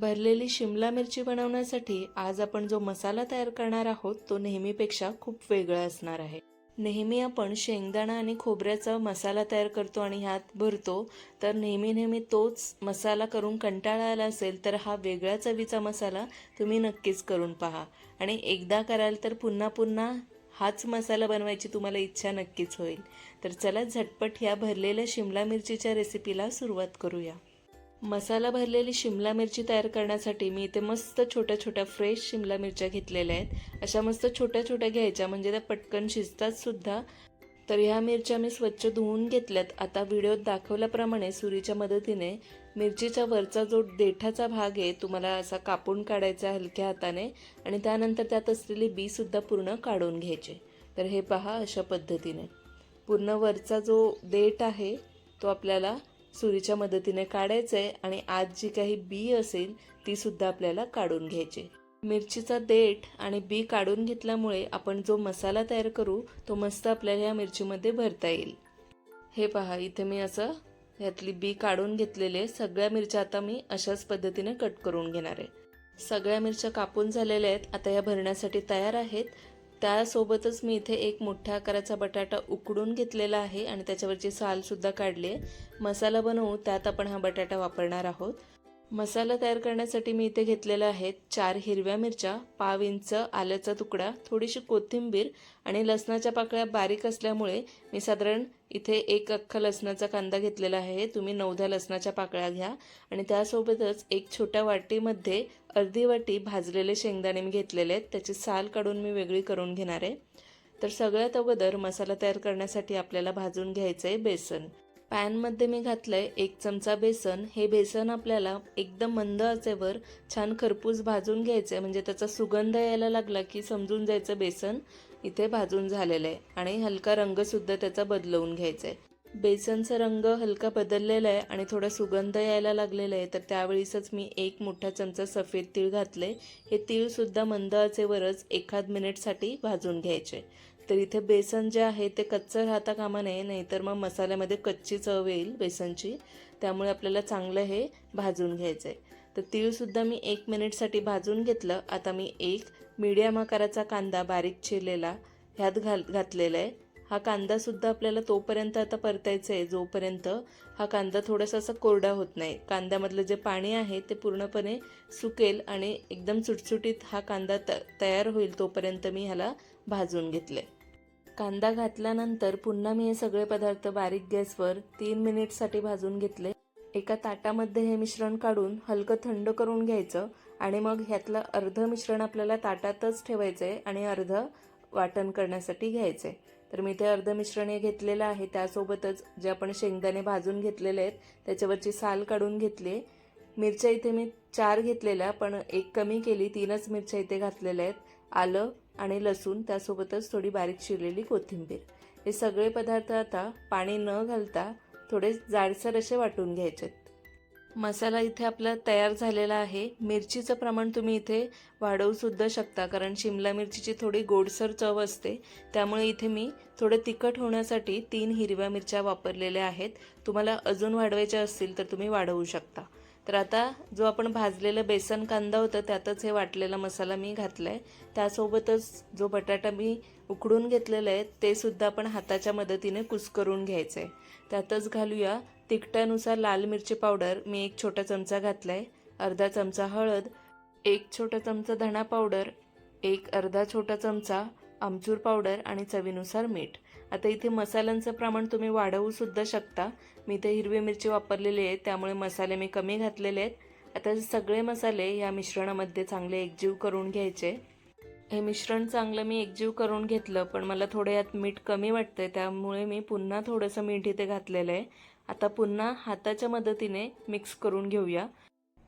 भरलेली शिमला मिरची बनवण्यासाठी आज आपण जो मसाला तयार करणार आहोत तो नेहमीपेक्षा खूप वेगळा असणार आहे. नेहमी आपण शेंगदाणा आणि खोबऱ्याचा मसाला तयार करतो आणि ह्यात भरतो तर नेहमी नेहमी तोच मसाला करून कंटाळा आला असेल तर हा वेगळ्या चवीचा मसाला तुम्ही नक्कीच करून पहा. आणि एकदा कराल तर पुन्हा पुन्हा हाच मसाला बनवायची तुम्हाला इच्छा नक्कीच होईल. तर चला झटपट ह्या भरलेल्या शिमला मिरचीच्या रेसिपीला सुरुवात करूया. मसाला भरलेली शिमला मिरची तयार करण्यासाठी मी इथे मस्त छोट्या छोट्या फ्रेश शिमला मिरच्या घेतलेल्या आहेत. अशा मस्त छोट्या छोट्या घ्यायच्या म्हणजे त्या पटकन शिजतात सुद्धा. तर ह्या मिरच्या मी स्वच्छ धुवून घेतल्यात. आता व्हिडिओत दाखवल्याप्रमाणे सुरीच्या मदतीने मिरचीच्या वरचा जो देठाचा भाग आहे तुम्हाला असा कापून काढायचा हलक्या हाताने आणि त्यानंतर त्यात असलेली बीसुद्धा पूर्ण काढून घ्यायचे. तर हे पहा अशा पद्धतीने. पूर्ण वरचा जो देठ आहे तो आपल्याला सुरीच्या मदतीने काढायचं आहे आणि आज जी काही बी असेल ती सुद्धा आपल्याला काढून घ्यायची. मिरचीचा देठ आणि बी काढून घेतल्यामुळे आपण जो मसाला तयार करू तो मस्त आपल्याला या मिरचीमध्ये भरता येईल. हे पहा इथे मी असं ह्यातली बी काढून घेतलेले सगळ्या मिरच्या आता मी अशाच पद्धतीने कट करून घेणार आहे. सगळ्या मिरच्या कापून झालेल्या आहेत आता या भरण्यासाठी तयार आहेत. त्यासोबतच मी इथे एक मोठ्या आकाराचा बटाटा उकडून घेतलेला आहे आणि त्याच्यावरची सालसुद्धा काढली. आहे मसाला बनवू त्यात आपण हा बटाटा वापरणार आहोत. मसाला तयार करण्यासाठी मी इथे घेतलेला आहे चार हिरव्या मिरच्या पाव इंच आल्याचा तुकडा थोडीशी कोथिंबीर आणि लसणाच्या पाकळ्या बारीक असल्यामुळे मी साधारण इथे एक अख्खा लसणाचा कांदा घेतलेला आहे. तुम्ही नवध्या लसणाच्या पाकळ्या घ्या आणि त्यासोबतच एक छोट्या वाटीमध्ये अर्धी वाटी भाजलेले शेंगदाणे मी घेतलेले आहेत. त्याची साल काढून मी वेगळी करून घेणार आहे. तर सगळ्यात अगोदर मसाला तयार करण्यासाठी आपल्याला भाजून घ्यायचं आहे बेसन. पॅनमध्ये मी घातलंय एक चमचा बेसन. हे बेसन आपल्याला एकदम मंद आचेवर छान खरपूस भाजून घ्यायचं आहे म्हणजे त्याचा सुगंध यायला लागला की समजून जायचं बेसन इथे भाजून झालेलं आहे. आणि हलका रंगसुद्धा त्याचा बदलवून घ्यायचा आहे बेसनचा रंग हलका बदललेला आहे आणि थोडा सुगंध यायला लागलेला आहे. तर त्यावेळीसच मी एक मोठा चमचा सफेद तीळ घातले हे तीळसुद्धा मंद आचेवरच एखाद मिनिटसाठी भाजून घ्यायचे तर इथे बेसन जे आहे ते कच्चं राहता कामा नये नाहीतर मग मसाल्यामध्ये कच्ची चव येईल बेसनची. त्यामुळे आपल्याला चांगलं हे भाजून घ्यायचं आहे तर तीळसुद्धा मी एक मिनिटसाठी भाजून घेतलं. आता मी एक मीडियम आकाराचा कांदा बारीक चिरलेला ह्यात घाल घातलेला आहे. हा कांदासुद्धा आपल्याला तोपर्यंत आता परतायचं आहे जोपर्यंत हा कांदा थोडासा असा कोरडा होत नाही. कांद्यामधलं जे पाणी आहे ते पूर्णपणे सुकेल आणि एकदम सुटसुटीत हा कांदा त तयार होईल तोपर्यंत मी ह्याला भाजून घेतलं आहे कांदा घातल्यानंतर पुन्हा मी हे सगळे पदार्थ बारीक गॅसवर तीन मिनिटसाठी भाजून घेतले. एका ताटामध्ये हे मिश्रण काढून हलकं थंड करून घ्यायचं आणि मग ह्यातलं अर्ध मिश्रण आपल्याला ताटातच ठेवायचं आहे आणि अर्ध वाटण करण्यासाठी घ्यायचं आहे तर मी ते अर्ध मिश्रण हे घेतलेलं आहे. त्यासोबतच जे आपण शेंगदाणे भाजून घेतलेले आहेत त्याच्यावरची साल काढून घेतली. मिरच्या इथे मी चार घेतलेल्या पण एक कमी केली. तीनच मिरच्या इथे घातलेल्या आहेत. आलं आणि लसूण त्यासोबतच थोडी बारीक शिरलेली कोथिंबीर. हे सगळे पदार्थ आता पाणी न घालता थोडे जाडसर असे वाटून घ्यायचेत. मसाला इथे आपला तयार झालेला आहे. मिरचीचं प्रमाण तुम्ही इथे वाढवू सुद्धा शकता कारण शिमला मिरचीची थोडी गोडसर चव असते. त्यामुळे इथे मी थोडं तिखट होण्यासाठी तीन हिरव्या मिरच्या वापरलेल्या आहेत. तुम्हाला अजून वाढवायच्या असतील तर तुम्ही वाढवू शकता. तर आता जो आपण भाजलेलं बेसन कांदा होता त्यातच हे वाटलेला मसाला मी घातला आहे त्यासोबतच जो बटाटा मी उकडून घेतलेला आहे ते सुद्धा आपण हाताच्या मदतीने कुस्करून घ्यायचं आहे त्यातच घालूया तिखटानुसार लाल मिरची पावडर. मी एक छोटा चमचा घातला आहे अर्धा चमचा हळद एक छोटा चमचा धणा पावडर एक अर्धा छोटा चमचा आमचूर पावडर आणि चवीनुसार मीठ. आता इथे मसाल्यांचं प्रमाण तुम्ही वाढवूसुद्धा शकता. मी इथे हिरवी मिरची वापरलेली आहे त्यामुळे मसाले मी कमी घातलेले आहेत. आता सगळे मसाले या मिश्रणामध्ये चांगले एकजीव करून घ्यायचे. हे मिश्रण चांगलं मी एकजीव करून घेतलं पण मला थोडं यात मीठ कमी वाटतंय त्यामुळे मी पुन्हा थोडंसं मीठ इथे घातलेलं आहे. आता पुन्हा हाताच्या मदतीने मिक्स करून घेऊया.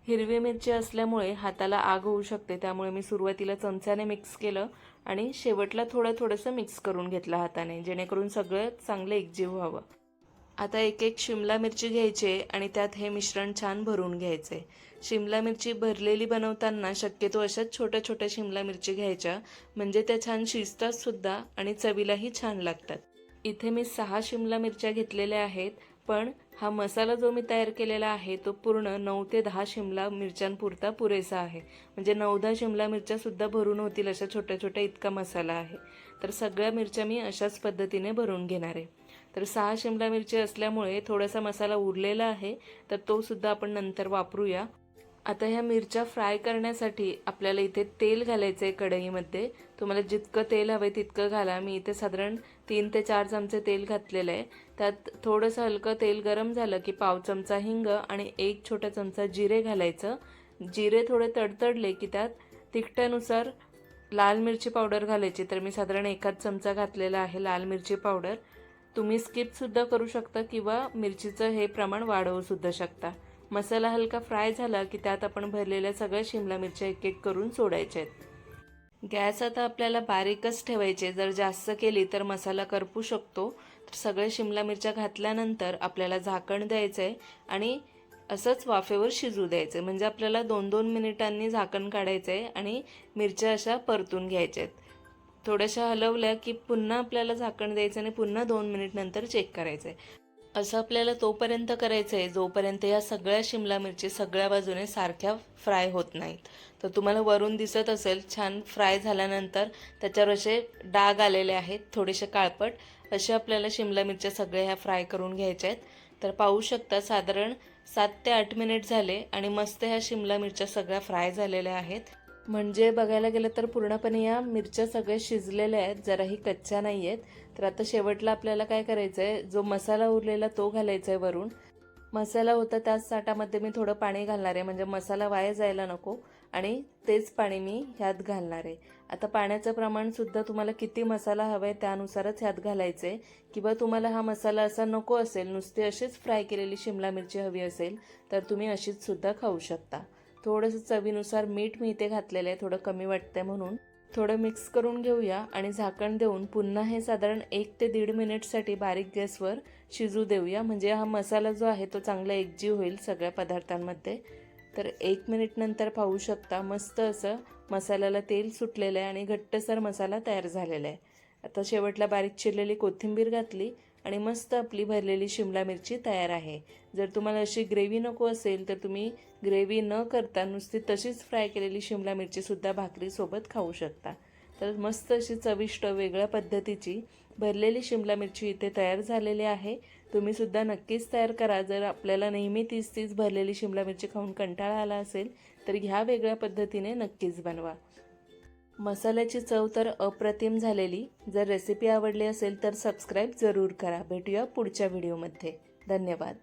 हिरवी मिरची असल्यामुळे हाताला आग होऊ शकते. त्यामुळे मी सुरुवातीला चमच्याने मिक्स केलं आणि शेवटला थोडं थोडंसं मिक्स करून घेतलं हाताने जेणेकरून सगळं चांगलं एकजीव व्हावं. आता एक एक शिमला मिरची घ्यायची आणि त्यात हे मिश्रण छान भरून घ्यायचे. शिमला मिरची भरलेली बनवताना शक्यतो अशाच छोट्या छोट्या शिमला मिरची घ्यायच्या म्हणजे त्या छान शिजतात सुद्धा आणि चवीलाही छान लागतात. इथे मी सहा शिमला मिरच्या घेतलेल्या आहेत पण हा मसाला जो मी तयार केलेला आहे तो पूर्ण नऊ ते दहा शिमला मिरच्यांपुरता पुरेसा आहे. म्हणजे नऊ दहा शिमला मिरच्यासुद्धा भरून होतील अशा छोट्या छोट्या इतका मसाला आहे. तर सगळ्या मिरच्या मी अशाच पद्धतीने भरून घेणार आहे. तर सहा शिमला मिरची असल्यामुळे थोडासा मसाला उरलेला आहे तर तो सुद्धा आपण नंतर वापरूया. आता ह्या मिरच्या फ्राय करण्यासाठी आपल्याला इथे तेल घालायचं आहे कढईमध्ये. तुम्हाला जितकं तेल हवं आहे तितकं घाला. मी इथे साधारण तीन ते चार चमचे तेल घातलेलं आहे. त्यात थोडंसं हलकं तेल गरम झालं की पाव चमचा हिंग आणि एक छोटा चमचा जिरे घालायचं. जिरे थोडे तडतडले की त्यात तिखटानुसार लाल मिरची पावडर घालायची. तर मी साधारण एकाच चमचा घातलेला आहे लाल मिरची पावडर. तुम्ही स्किपसुद्धा करू शकता किंवा मिरचीचं हे प्रमाण वाढवूसुद्धा शकता. मसाला हलका फ्राय झाला की त्यात आपण भरलेल्या सगळ्या शिमला मिरच्या एक एक करून सोडायच्या आहेत. गॅस आता आपल्याला बारीकच ठेवायचे जर जास्त केली तर मसाला करपू शकतो. सगळे शिमला मिरच्या घातल्यानंतर आपल्याला झाकण द्यायचं आहे आणि असंच वाफेवर शिजू द्यायचं म्हणजे आपल्याला दोन दोन मिनिटांनी झाकण काढायचं आहे आणि मिरच्या अशा परतून घ्यायच्या आहेत थोड्याशा हलवल्या की पुन्हा आपल्याला झाकण द्यायचं आणि पुन्हा दोन मिनिट नंतर चेक करायचं आहे असं आपल्याला तोपर्यंत करायचं आहे जोपर्यंत या सगळ्या शिमला मिरची सगळ्या बाजूने सारख्या फ्राय होत नाहीत. तर तुम्हाला वरून दिसत असेल छान फ्राय झाल्यानंतर त्याच्यावर असे डाग आलेले आहेत थोडेसे काळपट. असे आपल्याला शिमला मिरच्या सगळ्या ह्या फ्राय करून घ्यायच्या आहेत. तर पाहू शकता साधारण सात ते आठ मिनिट झाले आणि मस्त ह्या शिमला मिरच्या सगळ्या फ्राय झालेल्या आहेत. म्हणजे बघायला गेलं तर पूर्णपणे या मिरच्या सगळ्या शिजलेल्या आहेत जराही कच्च्या नाही आहेत. तर आता शेवटला आपल्याला काय करायचं आहे जो मसाला उरलेला तो घालायचा आहे वरून. मसाला होता त्याच साठामध्ये मी थोडं पाणी घालणार आहे म्हणजे मसाला वाया जायला नको. आणि तेच पाणी मी ह्यात घालणार आहे. आता पाण्याचं प्रमाणसुद्धा तुम्हाला किती मसाला हवा आहे त्यानुसारच ह्यात घालायचं आहे किंवा तुम्हाला हा मसाला असा नको असेल नुसती अशीच फ्राय केलेली शिमला मिरची हवी असेल तर तुम्ही अशीच सुद्धा खाऊ शकता. थोडंसं चवीनुसार मीठ मी इथे घातलेलं आहे थोडं कमी वाटतंय म्हणून. थोडं मिक्स करून घेऊया आणि झाकण देऊन पुन्हा हे साधारण एक ते दीड मिनिटसाठी बारीक गॅसवर शिजू देऊया. म्हणजे हा मसाला जो आहे तो चांगला एकजीव होईल सगळ्या पदार्थांमध्ये. तर एक मिनिट नंतर पाहू शकता मस्त असं मसाल्याला तेल सुटलेलं आहे आणि घट्टसर मसाला तयार झालेला आहे. आता शेवटला बारीक चिरलेली कोथिंबीर घातली आणि मस्त आपली भरलेली शिमला मिरची तयार आहे. जर तुम्हाला अशी ग्रेव्ही नको असेल तर तुम्ही ग्रेव्ही न करता नुसती तशीच फ्राय केलेली शिमला मिरचीसुद्धा भाकरीसोबत खाऊ शकता. तर मस्त अशी चविष्ट वेगळ्या पद्धतीची भरलेली शिमला मिरची इथे तयार झालेली आहे. तुम्हीसुद्धा नक्कीच तयार करा. जर आपल्याला नेहमी तीच तीच भरलेली शिमला मिरची खाऊन कंटाळा आला असेल तर ह्या वेगळ्या पद्धतीने नक्कीच बनवा. मसाल्याची चव तर अप्रतिम झालेली. जर रेसिपी आवडली असेल तर सबस्क्राईब जरूर करा. भेटूया पुढच्या व्हिडिओमध्ये धन्यवाद.